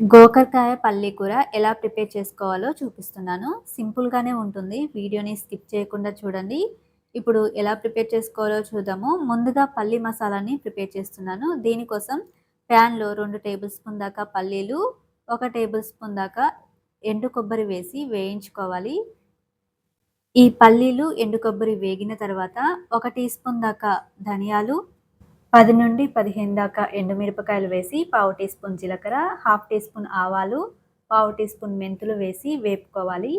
గోకరకాయ పల్లీ కూర ఎలా ప్రిపేర్ చేసుకోవాలో చూపిస్తున్నాను. సింపుల్గానే ఉంటుంది. వీడియోని స్కిప్ చేయకుండా చూడండి. ఇప్పుడు ఎలా ప్రిపేర్ చేసుకోవాలో చూద్దాము. ముందుగా పల్లి మసాలాని ప్రిపేర్ చేస్తున్నాను. దీనికోసం ప్యాన్లో రెండు టేబుల్ స్పూన్ దాకా పల్లీలు ఒక టేబుల్ స్పూన్ దాకా ఎండు కొబ్బరి వేసి వేయించుకోవాలి. ఈ పల్లీలు ఎండు కొబ్బరి వేగిన తర్వాత ఒక టీ స్పూన్ దాకా ధనియాలు పది నుండి పదిహేను దాకా ఎండుమిరపకాయలు వేసి పావు టీ స్పూన్ జీలకర్ర హాఫ్ టీ స్పూన్ ఆవాలు పావు టీ స్పూన్ మెంతులు వేసి వేపుకోవాలి.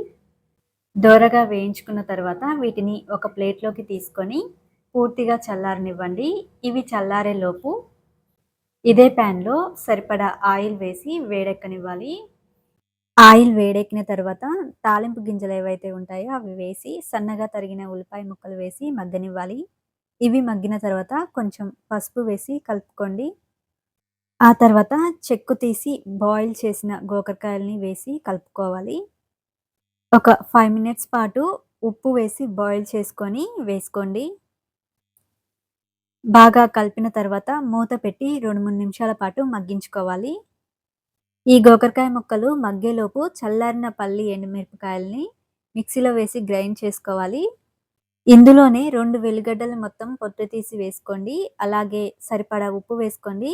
దోరగా వేయించుకున్న తర్వాత వీటిని ఒక ప్లేట్లోకి తీసుకొని పూర్తిగా చల్లారనివ్వండి. ఇవి చల్లారేలోపు ఇదే ప్యాన్లో సరిపడా ఆయిల్ వేసి వేడెక్కనివ్వాలి. ఆయిల్ వేడెక్కిన తర్వాత తాలింపు గింజలు ఏవైతే ఉంటాయో అవి వేసి సన్నగా తరిగిన ఉల్లిపాయ ముక్కలు వేసి మగ్గనివ్వాలి. ఇవి మగ్గిన తర్వాత కొంచెం పసుపు వేసి కలుపుకోండి. ఆ తర్వాత చెక్కు తీసి బాయిల్ చేసిన గోకరకాయలని వేసి కలుపుకోవాలి. ఒక ఫైవ్ మినిట్స్ పాటు ఉప్పు వేసి బాయిల్ చేసుకొని వేసుకోండి. బాగా కలిపిన తర్వాత మూత పెట్టి రెండు మూడు నిమిషాల పాటు మగ్గించుకోవాలి. ఈ గోకరకాయ ముక్కలు మగ్గేలోపు చల్లారిన పల్లి ఎండుమిరపకాయలని మిక్సీలో వేసి గ్రైండ్ చేసుకోవాలి. ఇందులోనే రెండు వెల్లిగడ్డలు మొత్తం పొట్టు తీసి వేసుకోండి. అలాగే సరిపడా ఉప్పు వేసుకోండి.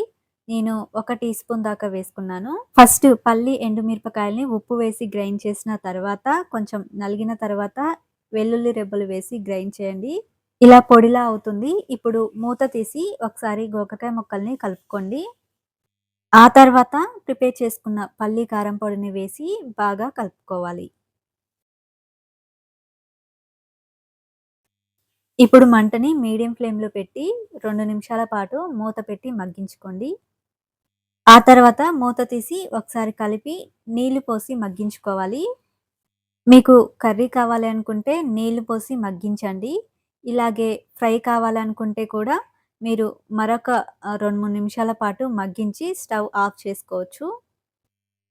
నేను ఒక టీ స్పూన్ దాకా వేసుకున్నాను. ఫస్ట్ పల్లి ఎండుమిరపకాయల్ని ఉప్పు వేసి గ్రైండ్ చేసిన తర్వాత కొంచెం నలిగిన తర్వాత వెల్లుల్లి రెబ్బలు వేసి గ్రైండ్ చేయండి. ఇలా పొడిలా అవుతుంది. ఇప్పుడు మూత తీసి ఒకసారి గోకకాయ ముక్కల్ని కలుపుకోండి. ఆ తర్వాత ప్రిపేర్ చేసుకున్న పల్లి కారం పొడిని వేసి బాగా కలుపుకోవాలి. ఇప్పుడు మంటని మీడియం ఫ్లేమ్లో పెట్టి రెండు నిమిషాల పాటు మూత పెట్టి మగ్గించుకోండి. ఆ తర్వాత మూత తీసి ఒకసారి కలిపి నీళ్ళు పోసి మగ్గించుకోవాలి. మీకు కర్రీ కావాలి అనుకుంటే నీళ్ళు పోసి మగ్గించండి. ఇలాగే ఫ్రై కావాలనుకుంటే కూడా మీరు మరొక రెండు మూడు నిమిషాల పాటు మగ్గించి స్టవ్ ఆఫ్ చేసుకోవచ్చు.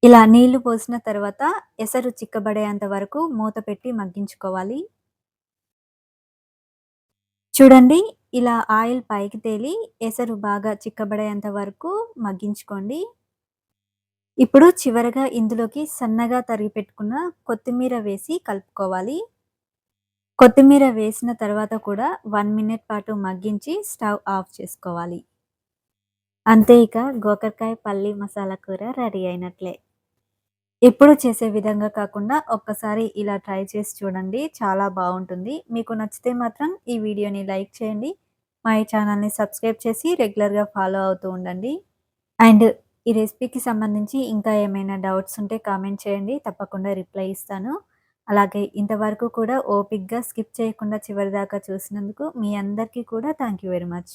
ఇలా నీళ్ళు పోసిన తర్వాత ఎసరు చిక్కబడేంత వరకు మూత పెట్టి మగ్గించుకోవాలి. చూడండి ఇలా ఆయిల్ పైకి తేలి ఎసరు బాగా చిక్కబడేంత వరకు మగ్గించుకోండి. ఇప్పుడు చివరగా ఇందులోకి సన్నగా తరిగి పెట్టుకున్న కొత్తిమీర వేసి కలుపుకోవాలి. కొత్తిమీర వేసిన తర్వాత కూడా వన్ మినిట్ పాటు మగ్గించి స్టవ్ ఆఫ్ చేసుకోవాలి. అంతే ఇక గోకరకాయ పల్లి మసాలా కూర రెడీ అయినట్లే. ఎప్పుడు చేసే విధంగా కాకుండా ఒక్కసారి ఇలా ట్రై చేసి చూడండి. చాలా బాగుంటుంది. మీకు నచ్చితే మాత్రం ఈ వీడియోని లైక్ చేయండి. మా ఈ ఛానల్ని సబ్స్క్రైబ్ చేసి రెగ్యులర్గా ఫాలో అవుతూ ఉండండి. అండ్ ఈ రెసిపీకి సంబంధించి ఇంకా ఏమైనా డౌట్స్ ఉంటే కామెంట్ చేయండి. తప్పకుండా రిప్లై ఇస్తాను. అలాగే ఇంతవరకు కూడా ఓపిక్గా స్కిప్ చేయకుండా చివరిదాకా చూసినందుకు మీ అందరికీ కూడా థ్యాంక్ యూ వెరీ మచ్.